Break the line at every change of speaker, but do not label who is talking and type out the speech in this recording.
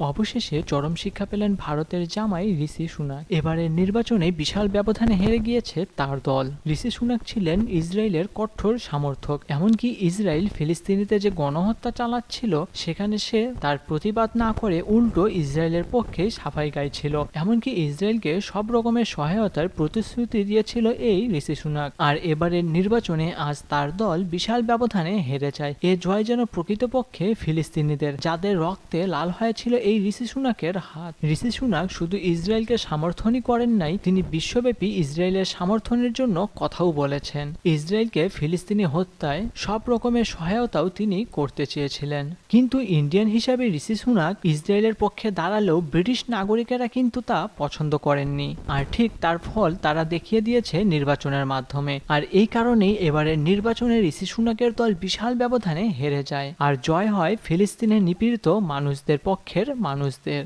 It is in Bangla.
অবশেষে চরম শিক্ষা পেলেন ভারতের জামাই ঋষি সুনাক। এবারের নির্বাচনে বিশাল ব্যবধানে হেরে গিয়েছে তার দল। ঋষি সুনাক ছিলেন ইসরায়েলের কঠোর সমর্থক, এমনকি ইসরায়েল ফিলিস্তিনিতে যে গণহত্যা চালাচ্ছিল, সেখানে সে তার প্রতিবাদ না করে উল্টো ইসরায়েলের পক্ষে সাফাই গাইছিল। এমনকি ইসরায়েলকে সব রকমের সহায়তার প্রতিশ্রুতি দিয়েছিল এই ঋষি সুনাক। আর এবারের নির্বাচনে আজ তার দল বিশাল ব্যবধানে হেরে যায়। এ জয় যেন প্রকৃতপক্ষে ফিলিস্তিনিদের, যাদের রক্তে লাল হয়েছিল এই ঋষি সুনাকের হাত। ঋষি সুনাক শুধু ইসরায়েলকে সমর্থনই করেন নাই, তিনি বিশ্বব্যাপী ইসরায়েলের সমর্থনের জন্য কথাও বলেছেন। ইসরায়েলকে ফিলিস্তিনি হত্যায় সব রকমের সহায়তাও তিনি করতে চেয়েছিলেন। কিন্তু ইন্ডিয়ান হিসাবে ঋষি সুনাক ইসরায়েলের পক্ষে দাঁড়ালেও ব্রিটিশ নাগরিকেরা কিন্তু তা পছন্দ করেননি। আর ঠিক তার ফল তারা দেখিয়ে দিয়েছে নির্বাচনের মাধ্যমে। আর এই কারণেই এবারের নির্বাচনে ঋষি সুনাকের দল বিশাল ব্যবধানে হেরে যায়। আর জয় হয় ফিলিস্তিনের নিপীড়িত মানুষদের পক্ষের মানুষদের।